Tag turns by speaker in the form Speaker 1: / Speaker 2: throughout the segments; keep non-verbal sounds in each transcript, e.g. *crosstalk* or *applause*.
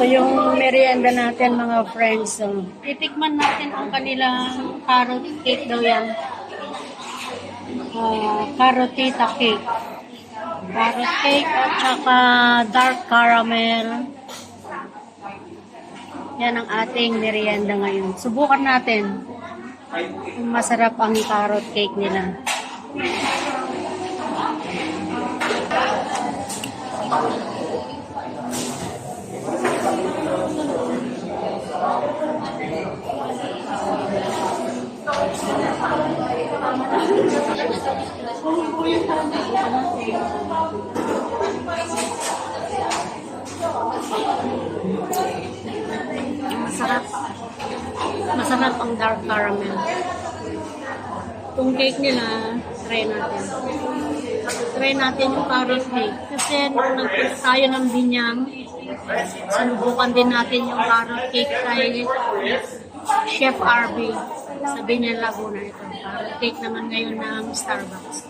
Speaker 1: Ito yung merienda natin mga friends. So, titikman natin ang kanilang carrot cake daw yan. Uh, carrotita cake. Carrot cake at saka dark caramel. Yan ang ating merienda ngayon. Subukan natin kung masarap ang carrot cake nila. Masarap. Masarap ang dark caramel. Itong cake nila, try natin. Try natin yung carrot cake. Kasi nung nagpunta tayo ng binyang, sinubukan din natin yung carrot cake kay Chef RB sa Binyan Laguna ito. Carrot cake naman ngayon ng Starbucks.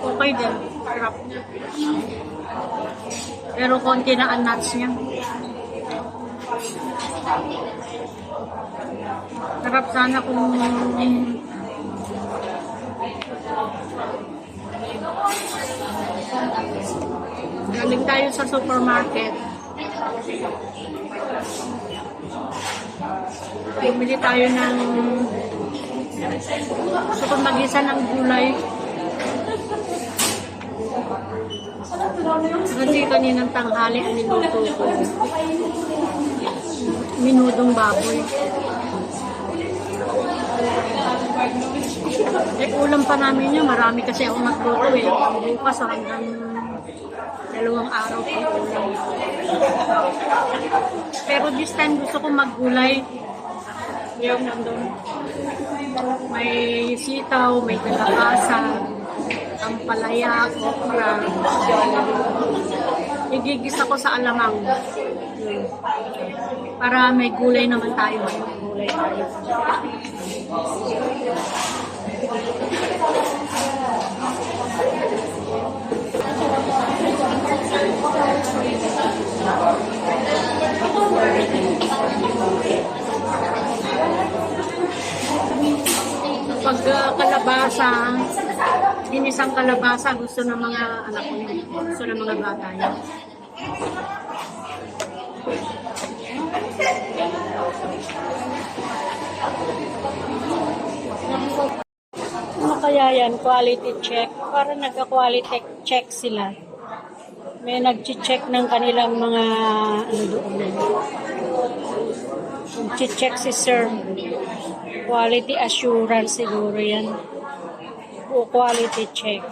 Speaker 1: Okay din. Sarap. Pero konti na ang nuts niya. Sarap sana kung galing tayo sa supermarket. Bumili tayo ng gusto kong mag-isa ng gulay. Kasi kaninang tanghali ang niluto ko. Minudong baboy. Eh, ulam pa namin yun. Marami kasi ako nagluto eh. Bukas hanggang dalawang araw pang ulam. Pero this time gusto ko maggulay. Yung nandun. May sitaw, may kalabasa, ampalaya, okra. Igigisa ko sa alamang. Para may gulay naman tayo. May gulay tayo. Kalabasa, inisang kalabasa, gusto ng mga anak ko yun. Gusto ng mga bata yun. Ano kaya yan? Quality check. Para nagka-quality check sila. May nag-check ng kanilang mga ano doon. Nag-check si sir. Quality assurance siguro yan. Quality check.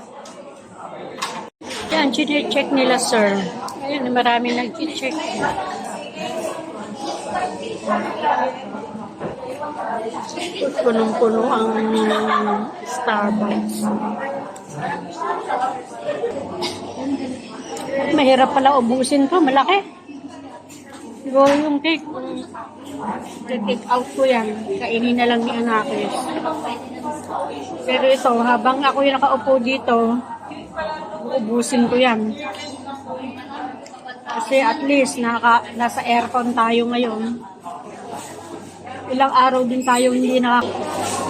Speaker 1: Yan, check nila sir. Ayun, marami nag-check. Punong-puno ang Starbucks. Mahirap pala ubusin to, malaki. Siguro yung cake, take out ko yan. Kainin na lang ni Anakis. Pero ito, habang ako yung nakaupo dito, ubusin ko yan. Kasi at least naka, nasa aircon tayo ngayon. Ilang araw din tayo hindi naka...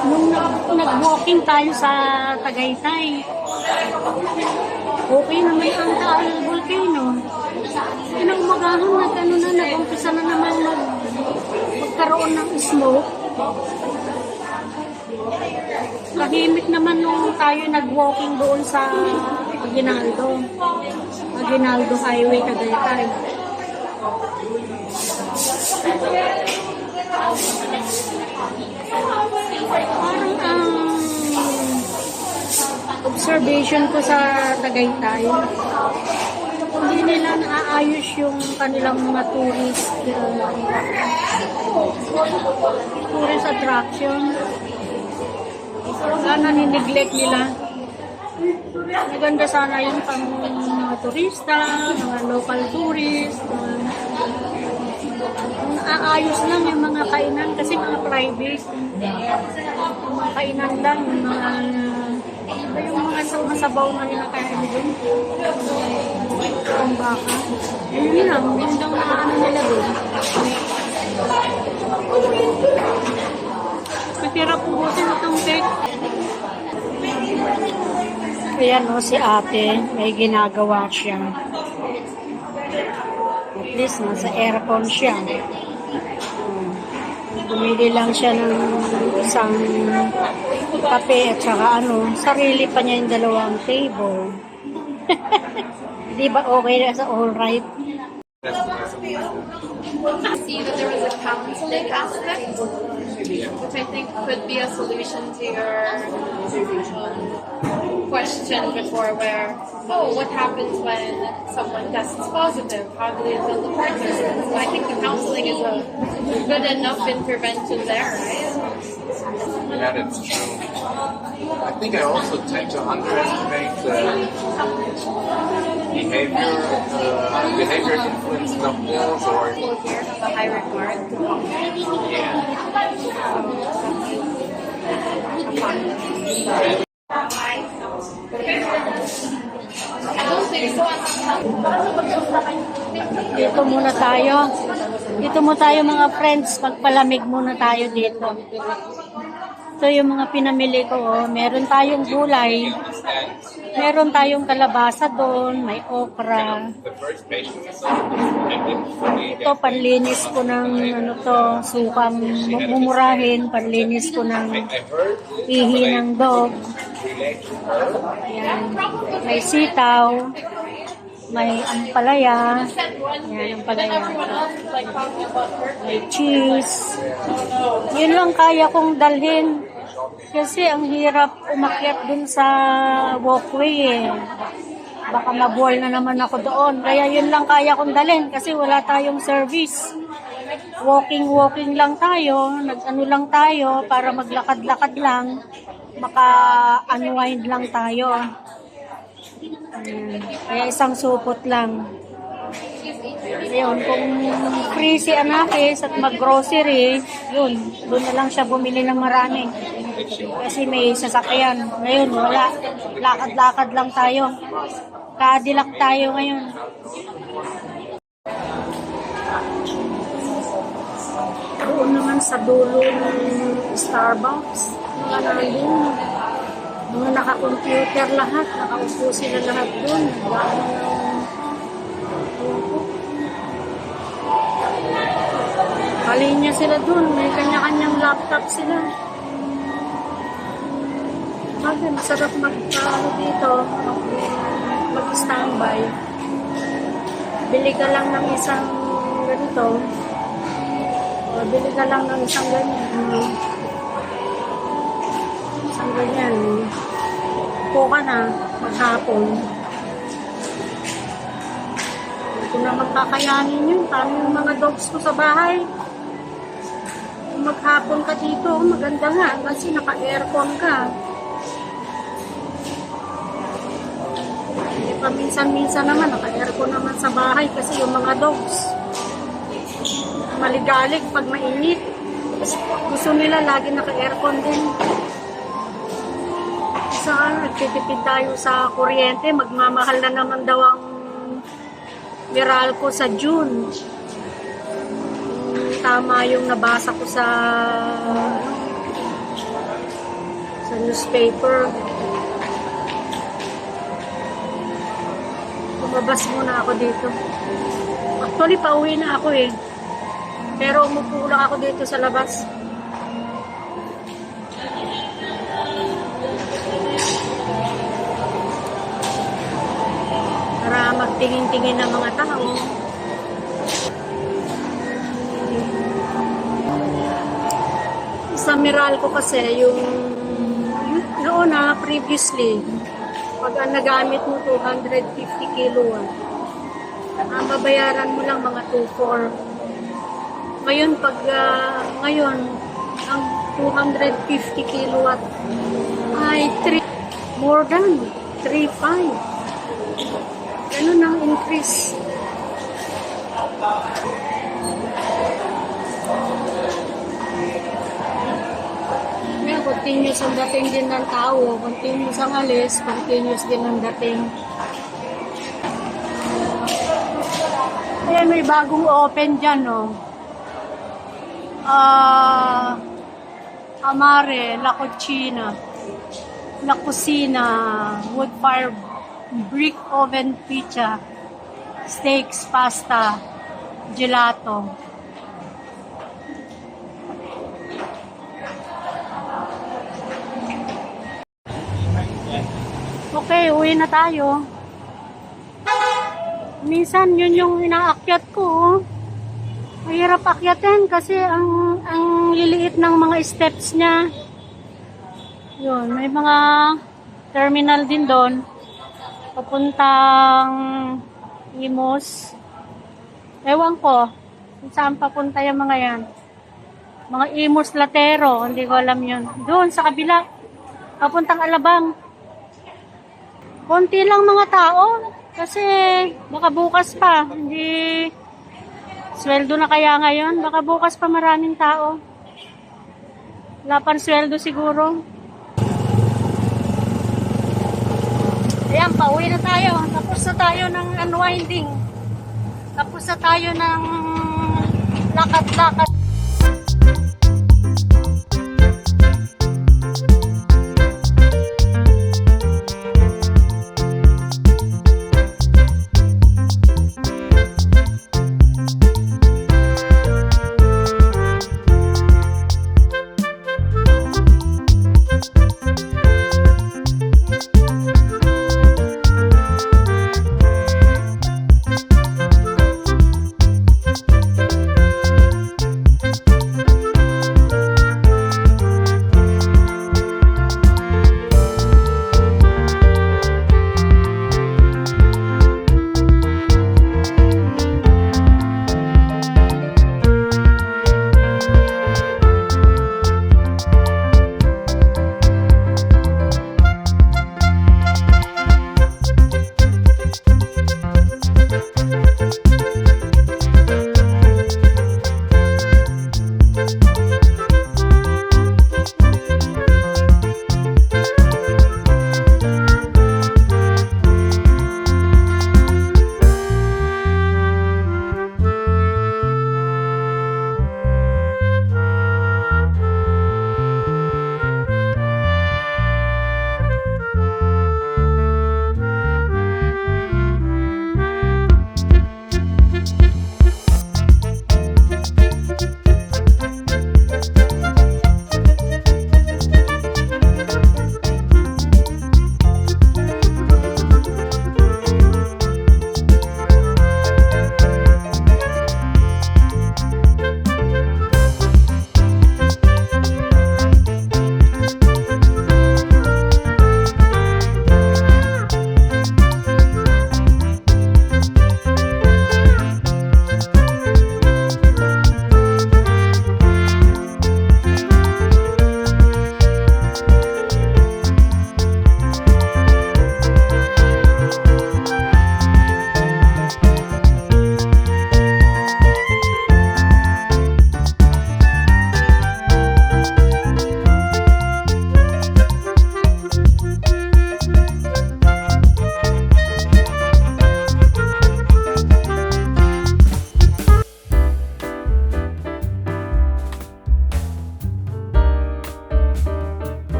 Speaker 1: Nung nag- nag-walking tayo sa Tagaytay, okay naman ang Taal Volcano. Inaumagahan na ano na, nag-umpisa na naman mag, magkaroon ng smoke. Tahimik naman nung tayo nag-walking doon sa Aguinaldo. Aguinaldo Highway, Tagaytay. Parang ang observation ko sa Tagaytay, hindi nila naaayos yung kanilang mga tourist uh, tourist attraction. Sana nineglect nila. Maganda sana yung pang mga turista, mga local tourist, mga naayos lang yung mga kainan kasi mga private. Mga kainan lang, mga, yung mga sa- masabaw na kinakain doon. Ang baka. Yun lang, yun lang na ano nila doon. Matira po na itong cake. Ayan o, si ate, may ginagawa siya. At least, nasa aircon siya. Bumili lang siya ng isang kape at saka ano, sarili pa niya yung dalawang table. *laughs* Di ba okay na sa all right?
Speaker 2: see that there was a counseling aspect, which I think could be a solution to your um, question before, where oh, what happens when someone tests positive? How do they tell the partner? So I think the counseling is a good enough intervention there, right?
Speaker 3: Yeah, that's true. I think I also tend to underestimate the behavior, uh, behavior influence of pills or
Speaker 2: here have a high regard.
Speaker 3: yeah.
Speaker 1: Dito muna tayo. Dito mo tayo mga friends, pagpalamig muna tayo dito. Ito yung mga pinamili ko. Oh. Meron tayong gulay. Meron tayong kalabasa doon. May okra. Ito, panlinis ko ng ano to, sukang mumurahin. Panlinis ko ng
Speaker 3: I heard
Speaker 1: ihi ng dog. Ayan. May sitaw. May ampalaya. Ayan, ampalaya. May cheese. Yun lang kaya kong dalhin. Kasi ang hirap umakyat dun sa walkway eh. Baka mabuwal na naman ako doon. Kaya yun lang kaya kong dalhin kasi wala tayong service. Walking-walking lang tayo. Nag-ano lang tayo para maglakad-lakad lang. Maka-unwind lang tayo. Ayan. Kaya isang supot lang. Ayun, kung free si Anakis at mag-grocery, yun, doon na lang siya bumili ng marami. Kasi may sasakyan. Ngayon, wala. Lakad-lakad lang tayo. Kadilak tayo ngayon. Doon naman sa dulo ng Starbucks, mga nandun, mga naka-computer lahat, nakaupo sila lahat doon. Wala ko. Kalinya sila dun. May kanya-kanyang laptop sila. Bagay, masarap mag, ano dito, mag- mag-standby. Bili ka lang ng isang ganito. O, bili ka lang ng isang ganyan. Isang ganyan. Ka na, maghapon. Ko na magkakayanin yun. Paano yung mga dogs ko sa bahay? Kung maghapon ka dito, maganda nga kasi naka-aircon ka. Hindi pa minsan-minsan naman, naka-aircon naman sa bahay kasi yung mga dogs maligalig pag mainit. Gusto nila lagi naka-aircon din. Sa nagtitipid tayo sa kuryente, magmamahal na naman daw ang Meralco sa June. Tama yung nabasa ko sa sa newspaper. Lumabas muna ako dito. Actually, pauwi na ako eh. Pero umupo lang ako dito sa labas. Para magtingin-tingin ng mga tao. Sa Meralco kasi, yung noon na, previously, pag nagamit mo 250 kilowatt, ang babayaran mo lang mga 2.4. Ngayon, pag ah, ngayon, ang 250 kilowatt ay 3, more than 3.5. Ganun ang increase. Continuous ang dating din ng tao, continuous ang alis, continuous din ang dating. Ayan, may bagong open dyan, no? Ah, Amare, La Cucina, La Cucina, wood fire, brick oven pizza, steaks, pasta, gelato. Okay, uwi na tayo. Minsan yun yung inaakyat ko. oh. Mahirap akyatin kasi ang ang liliit ng mga steps niya. Yun, may mga terminal din doon. Papuntang Imos. Ewan ko saan papunta yung mga yan. Mga Imos Latero, hindi ko alam yun. Doon sa kabila, papuntang Alabang. Konti lang mga tao kasi baka bukas pa. Hindi sweldo na kaya ngayon. Baka bukas pa maraming tao. Wala pang sweldo siguro. Ayan, pauwi na tayo. Tapos na tayo ng unwinding. Tapos na tayo ng lakad-lakad.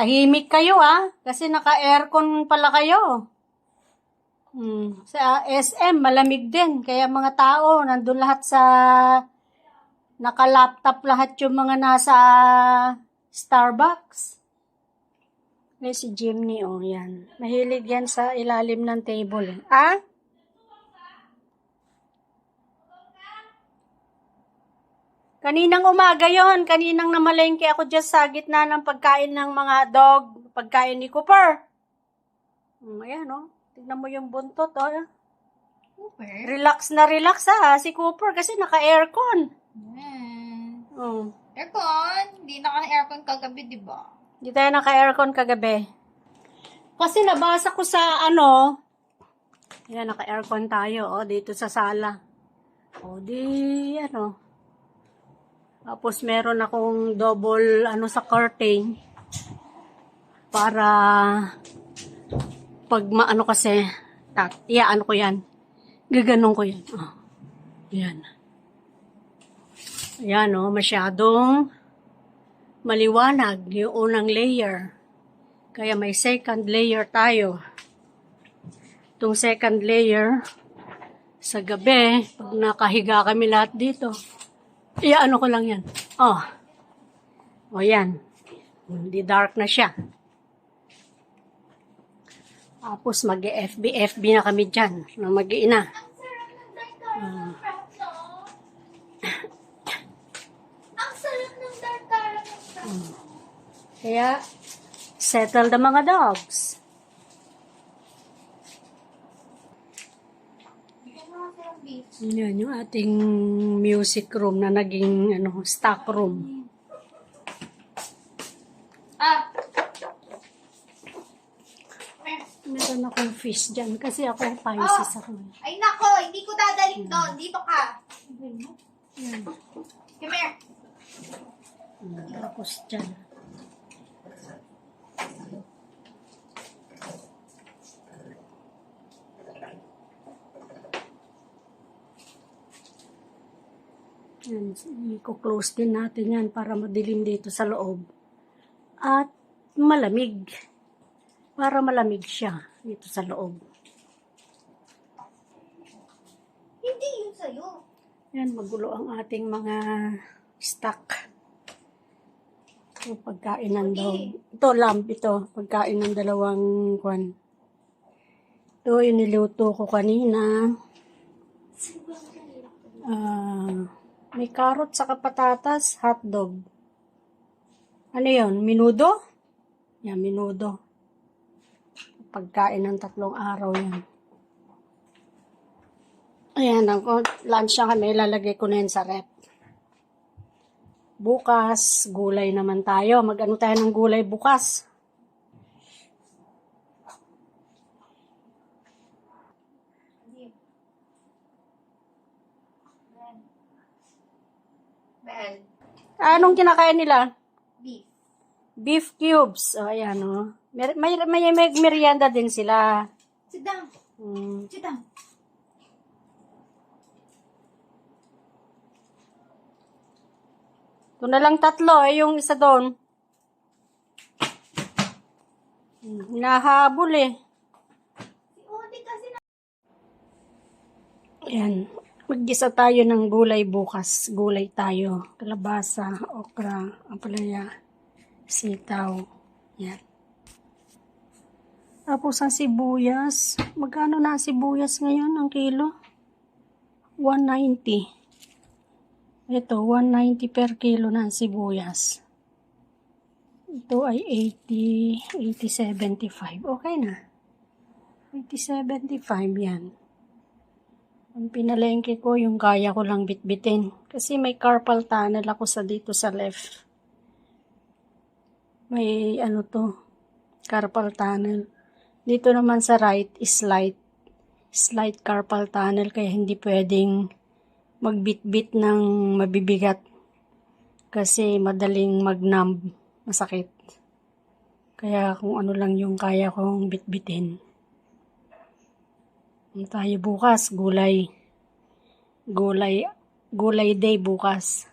Speaker 1: Tahimik kayo ah. Kasi naka-aircon pala kayo. Hmm, sa SM malamig din. Kaya mga tao nandun lahat sa naka-laptop lahat yung mga nasa Starbucks. May si Jimny, oh, yan. Mahilig yan sa ilalim ng table. Ah? Kaninang umaga yon, kaninang namalengke ako dyan sa gitna ng pagkain ng mga dog, pagkain ni Cooper. Hmm, ayan, oh. Tignan mo yung buntot, oh.
Speaker 4: Cooper?
Speaker 1: Relax na relax ha, si Cooper kasi naka-aircon.
Speaker 4: Hmm.
Speaker 1: Oh.
Speaker 4: Aircon? Hindi naka-aircon kagabi, di ba?
Speaker 1: Hindi tayo naka-aircon kagabi. Kasi nabasa ko sa ano, yan, naka-aircon tayo, oh, dito sa sala. O, di, ano. Tapos meron akong double, ano, sa curtain. Para, pag maano kasi, tat, ano ko yan. Gaganon ko yan. Oh, yan. Ayan, oh, masyadong maliwanag yung unang layer. Kaya may second layer tayo. Itong second layer, sa gabi, pag nakahiga kami lahat dito, ano ko lang yan. Oh. O yan. Hindi dark na siya. Tapos mag-FB, FB na kami dyan. Na mag-iina.
Speaker 4: Ang sarap ng dark caramel.
Speaker 1: Kaya, settle the mga dogs.
Speaker 4: Bigyan mo kasi ng beef.
Speaker 1: Yan yung ating music room na naging ano, stock room.
Speaker 4: Ah!
Speaker 1: Meron akong fish dyan kasi ako Pisces ako. eh.
Speaker 4: Ay nako, hindi ko dadaling doon. Dito ka.
Speaker 1: Yan.
Speaker 4: Come here.
Speaker 1: Tapos dyan. Yan, i-close din natin yan para madilim dito sa loob. At malamig. Para malamig siya dito sa loob.
Speaker 4: Hindi yun sa'yo.
Speaker 1: Yan, magulo ang ating mga stock. Ito, pagkain ng daw. Ito, lamp ito. Pagkain ng dalawang kwan. Ito, yung niluto ko kanina. Ah, may carrot sa patatas, hotdog. Ano yun? Minudo? Yan, minudo. Pagkain ng tatlong araw yan. Ayan, ako, lunch na kami, lalagay ko na yan sa rep. Bukas, gulay naman tayo. Mag-ano tayo ng gulay bukas? Anong kinakain nila?
Speaker 4: beef.
Speaker 1: Beef cubes. O, ayan, o. May, may, may, may merienda din sila.
Speaker 4: Sit down.
Speaker 1: Hmm.
Speaker 4: Sit down.
Speaker 1: Ito na lang tatlo, eh, yung isa doon. Hmm, Hinahabol eh. Ayan. Maggisa tayo ng gulay bukas. Gulay tayo. Kalabasa, okra, ampalaya, sitaw. Yan. Tapos ang sibuyas. Magkano na sibuyas ngayon ang kilo? 190. Ito, 190 per kilo na ang sibuyas. Ito ay 80, 80, 75. Okay na. 80, 75 yan. Ang pinalengke ko, yung kaya ko lang bitbitin. Kasi may carpal tunnel ako sa dito sa left. May ano to, carpal tunnel. Dito naman sa right is slight, slight carpal tunnel kaya hindi pwedeng magbitbit ng mabibigat. Kasi madaling magnumb, masakit. Kaya kung ano lang yung kaya kong bitbitin. Ano tayo bukas? Gulay. Gulay. Gulay day bukas.